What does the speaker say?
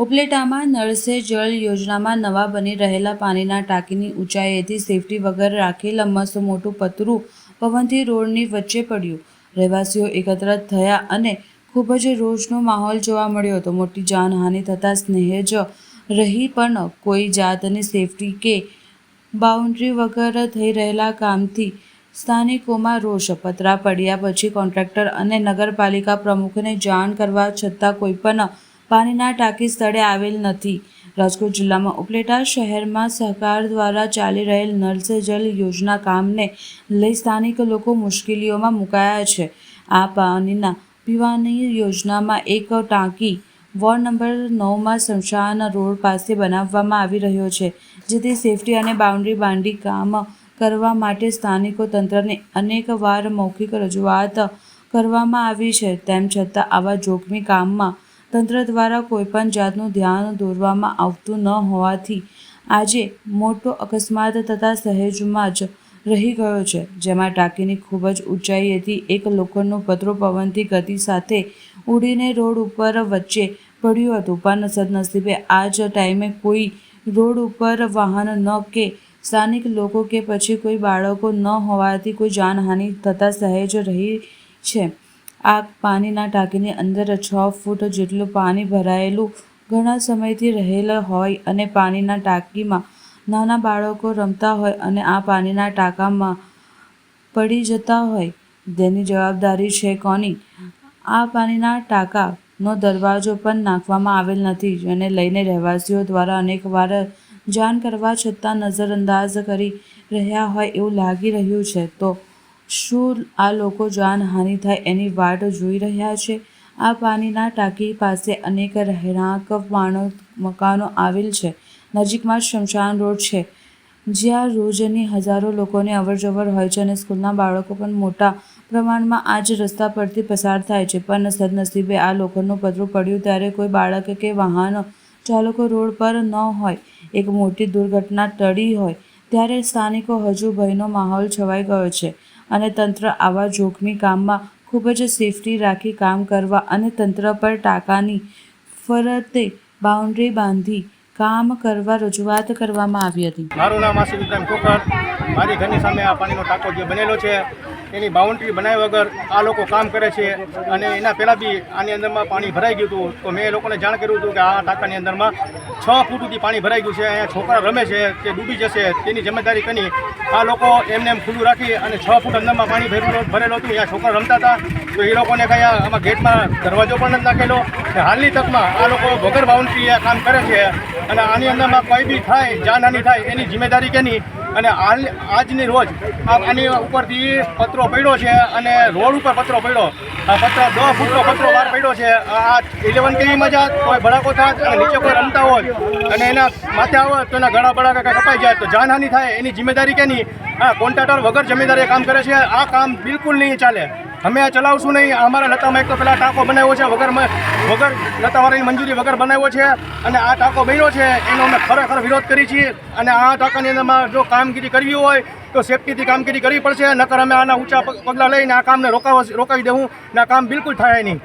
ઉપલેટામાં નળ સે જળ યોજનામાં નવા બની રહેલા પાણીના ટાંકીની ઊંચાઈએથી સેફટી વગર રાખેલ મસ્ત મોટું પતરું પવનથી રોડની વચ્ચે પડ્યું. રહેવાસીઓ એકત્ર થયા અને ખૂબ જ રોષનો માહોલ જોવા મળ્યો હતો. મોટી જાનહાનિ થતાં સ્નેહજ રહી પણ કોઈ જાતની સેફટી કે બાઉન્ડ્રી વગર થઈ રહેલા કામથી સ્થાનિકોમાં રોષ પતરા પડ્યા પછી કોન્ટ્રાક્ટર અને નગરપાલિકા પ્રમુખને જાણ કરવા છતાં કોઈ પણ પાણીના ટાંકી સ્થળે આવેલ નથી. રાજકોટ જિલ્લામાં ઉપલેટા શહેરમાં સહકાર દ્વારા ચાલી રહેલ નળ સે જલ યોજના કામને લઈ સ્થાનિક લોકો મુશ્કેલીઓમાં મુકાયા છે. આ પાણીના પીવાની યોજનામાં એક ટાંકી વોર્ડ નંબર નવમાં શમશાન રોડ પાસે બનાવવામાં આવી રહ્યો છે, જેથી સેફટી અને બાઉન્ડ્રી બાંધી કામ કરવા માટે સ્થાનિકો તંત્રને અનેકવાર મૌખિક રજૂઆત કરવામાં આવી છે. તેમ છતાં, આવા જોખમી કામમાં તંત્ર દ્વારા કોઈપણ જાતનું ધ્યાન દોરવામાં આવતું ન હોવાથી આજે મોટો અકસ્માત થતાં સહેજમાં જ રહી ગયો છે, જેમાં ટાંકીની ખૂબ જ ઊંચાઈએથી એક લોખંડનું પતરો પવનથી ગતિ સાથે ઉડીને રોડ ઉપર વચ્ચે પડ્યું હતું, પણ સદનસીબે આ જ ટાઈમે કોઈ રોડ ઉપર વાહન ન કે સ્થાનિક લોકો કે પછી કોઈ બાળકો ન હોવાથી કોઈ જાનહાનિ થતાં સહેજ રહી છે. આ પાણીના ટાંકીની અંદર છ ફૂટ જેટલું પાણી ભરાયેલું ઘણા સમયથી રહેલ હોય અને પાણીના ટાંકીમાં નાના બાળકો રમતા હોય અને આ પાણીના ટાંકામાં પડી જતા હોય. તેની જવાબદારી છે કોની? આ પાણીના ટાંકાનો દરવાજો પણ નાખવામાં આવેલ નથી, જેને લઈને રહેવાસીઓ દ્વારા અનેકવાર જાણ કરવા છતાં નજરઅંદાજ કરી રહ્યા હોય એવું લાગી રહ્યું છે. તો શું આ લોકો જાનહાનિ થાય એની વાટ જોઈ રહ્યા છે? આ પાણીના ટાંકી પાસે અનેક રહેણાંક માણો મકાનો આવેલ છે. નજીકમાં શમશાન રોડ છે. જ્યાં રોજની હજારો લોકોને અવરજવર હોય છે અને સ્કૂલના બાળકો પણ મોટા પ્રમાણમાં આ જ રસ્તા પરથી પસાર થાય છે. પણ સદનસીબે આ લોખંડનું પતરું પડ્યું ત્યારે કોઈ બાળક કે વાહન ચાલકો રોડ પર ન હોય. એક મોટી દુર્ઘટના ટળી હોય. ત્યારે સ્થાનિકો હજુ ભયનો માહોલ છવાઈ ગયો છે અને તંત્ર આવા જોખમી કામમાં ખૂબ જ સેફટી રાખી કામ કરવા અને તંત્ર પર ટાંકાની ફરતે બાઉન્ડ્રી બાંધી કામ કરવા રજૂઆત કરવામાં આવી હતી. મારું નામ આસિફ ખોખર. મારી ઘરની સામે આ પાણીનો ટાંકો જે બનેલો છે એની બાઉન્ડ્રી બનાવ્યા વગર આ લોકો કામ કરે છે. અને એના પહેલાં બી આની અંદરમાં પાણી ભરાઈ ગયું હતું. તો મેં એ લોકોને જાણ કર્યું હતું કે આ ટાંકાની અંદરમાં છ ફૂટ સુધી પાણી ભરાઈ ગયું છે. અહીંયા છોકરા રમે છે તે ડૂબી જશે તેની જવાબદારી કરી આ લોકો એમને એમ ખુલ્લું રાખી અને છ ફૂટ અંદરમાં પાણી ભરેલું ભરેલું હતું. અહીંયા છોકરા રમતા હતા. તો એ લોકોને કંઈ આમાં ગેટમાં દરવાજો પણ નથી નાખેલો. કે હાલની તકમાં આ લોકો વગર બાઉન્ડ્રી કામ કરે છે. અને આની અંદરમાં કોઈ બી થાય, જાનહાની થાય એની જિમ્મેદારી કેની? અને આજની રોજ આની ઉપરથી પતરો પડ્યો છે અને રોડ ઉપર પતરો પડ્યો. પતરો દસ ફૂટનો પતરો બહાર પડ્યો છે. આ ઇલેવન કેવીમાં જાત કોઈ ભડાકો થાત અને નીચે કોઈ રમતા હોય અને એના માથે આવે તો એના ગળા ભડાકા કપાઈ જાય તો જાનહાની થાય. એની જિમ્મેદારી કેની હા, કોન્ટ્રાક્ટર વગર જિમ્મેદારી કામ કરે છે. આ કામ બિલકુલ નહીં ચાલે. અમે આ ચલાવશું નહીં. અમારા લતામાં એક તો પેલા ટાંકો બનાવ્યો છે, વગર વગર લતાવાળાની મંજૂરી વગર બનાવ્યો છે. અને આ ટાંકો બન્યો છે, એનો અમે ખરેખર વિરોધ કરી છીએ. અને આ ટાંકાની અંદરમાં જો કામગીરી કરવી હોય, તો સેફટીથી કામગીરી કરવી પડશે. નકર અમે આના ઊંચા પગલાં લઈને આ કામને રોકાવા, રોકાવી દેવું. ને આ કામ બિલકુલ થાય નહીં.